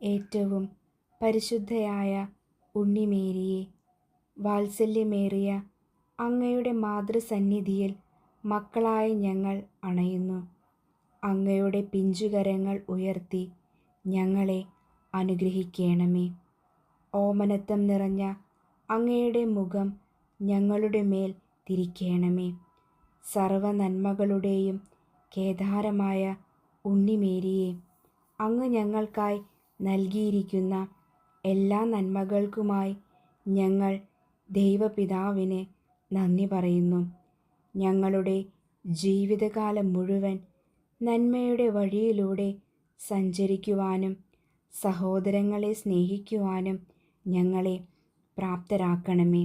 ഏറ്റവും പരിശുദ്ധയായ ഉണ്ണിമേരിയെ വാത്സല്യമേറിയ അങ്ങയുടെ മാതൃസന്നിധിയിൽ മക്കളായ ഞങ്ങൾ അണയുന്നു. അങ്ങയുടെ പിഞ്ചുകരങ്ങൾ ഉയർത്തി ഞങ്ങളെ അനുഗ്രഹിക്കണമേ. ഓമനത്വം നിറഞ്ഞ അങ്ങയുടെ മുഖം ഞങ്ങളുടെ മേൽ തിരിക്കണമേ. സർവ നന്മകളുടെയും കേദാരമായ ഉണ്ണിമേരിയെ അങ്ങ് ഞങ്ങൾക്കായി നൽകിയിരിക്കുന്ന എല്ലാ നന്മകൾക്കുമായി ഞങ്ങൾ ദൈവപിതാവിന് നന്ദി പറയുന്നു. ഞങ്ങളുടെ ജീവിതകാലം മുഴുവൻ നന്മയുടെ വഴിയിലൂടെ സഞ്ചരിക്കുവാനും സഹോദരങ്ങളെ സ്നേഹിക്കുവാനും ഞങ്ങളെ പ്രാപ്തരാക്കണമേ.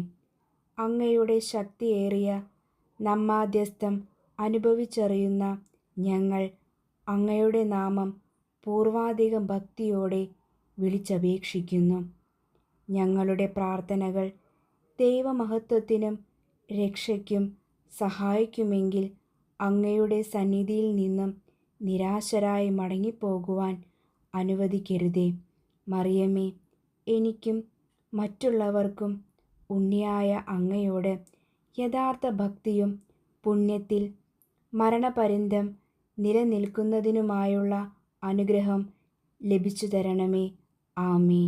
അങ്ങയുടെ ശക്തിയേറിയ നമ്മാധ്യസ്ഥം അനുഭവിച്ചറിയുന്ന ഞങ്ങൾ അങ്ങയുടെ നാമം പൂർവാധികം ഭക്തിയോടെ വിളിച്ചപേക്ഷിക്കുന്നു. ഞങ്ങളുടെ പ്രാർത്ഥനകൾ ദൈവമഹത്വത്തിനും രക്ഷയ്ക്കും സഹായിക്കുമെങ്കിൽ അങ്ങയുടെ സന്നിധിയിൽ നിന്നും നിരാശരായി മടങ്ങിപ്പോകുവാൻ അനുവദിക്കരുതേ. മറിയമ്മേ എനിക്കും മറ്റുള്ളവർക്കും ഉണ്ണിയായ അങ്ങയോട് യഥാർത്ഥ ഭക്തിയും പുണ്യത്തിൽ മരണപര്യന്തം നിലനിൽക്കുന്നതിനുമായുള്ള അനുഗ്രഹം ലഭിച്ചു തരണമേ ആമീൻ.